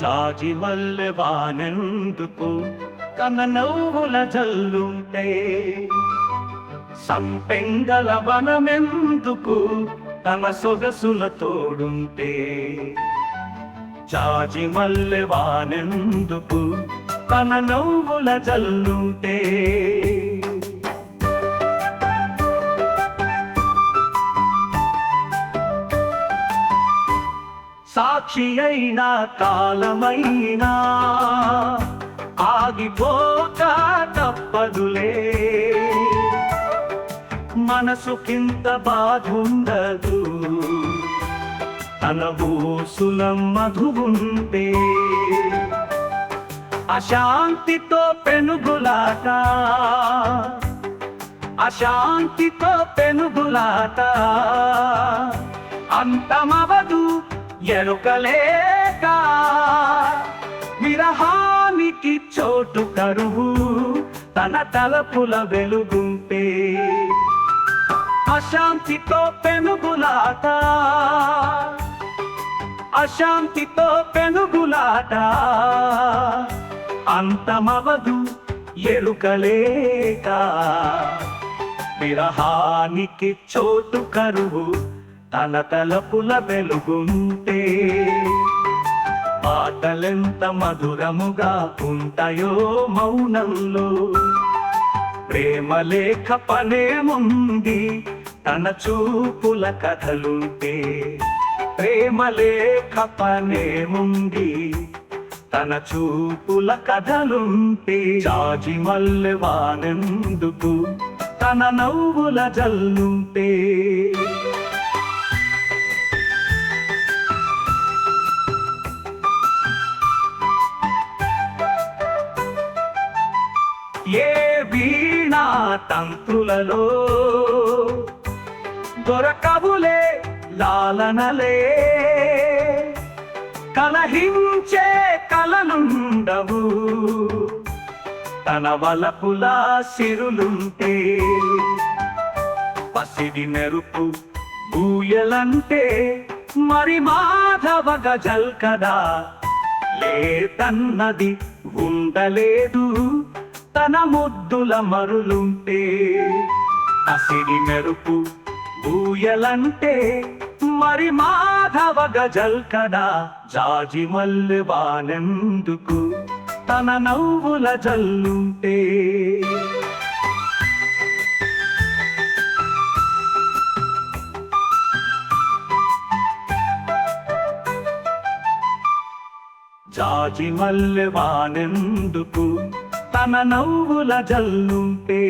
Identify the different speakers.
Speaker 1: జాజి మల్లె వానెందుకు? తన నవ్వుల జల్లుంటే సంపెంగల వనమెందుకు? తన సొగసుల తోడుంటే జాజి మల్లె వానెందుకు? తన నవ్వుల జల్లుంటే సాక్షి అయినా కాలమైనా ఆగిపోక తప్పదులే. మనసు కింద బాధుండదు. తన ఊసుల అశాంతితో పెనుగులాట. అశాంతితో పెనుగులాట. అంతమవదు ఎరుకలేక విరహానికి చోటు కరువు తన తలపుల వెలుగుంటే. అశాంతితో పెనుగులాట అశాంతితో పెనుగులాట అంతమవదు ఎరుకలేక. విరహానికి చోటు కరువు తన తలపుల వెలుగుంటే పాటలెంత మధురముగా ఉంటాయో మౌనంలో. ప్రేమ లేఖ పనేముంది తన చూపుల కథలుంటే. ప్రేమ లేఖ పనేముంది తన చూపుల కథలుంటే. జాజి మల్లె వానెందుకు తన నవ్వుల జల్లుంటే. ఏ వీణా తంత్రులలో దొరకవులే లాలనలే. కలహించే కలలుండవు తన వలపులా సిరులుంటే. పసిడి మెరుపు బూయలంటే మరి మాధవ గజల్ కదా లేదన్నది ఉండలేదు. తన ముద్దుల మరులుంటే అసిడి మెరుపు బూయలంటే మరి మాధవ గజల్ కదా జాజి మల్లె వానెందుకు తన నవ్వుల జల్లుంటే. జాజి మల్లె వానెందుకు తన నవ్వుల జల్లుంటే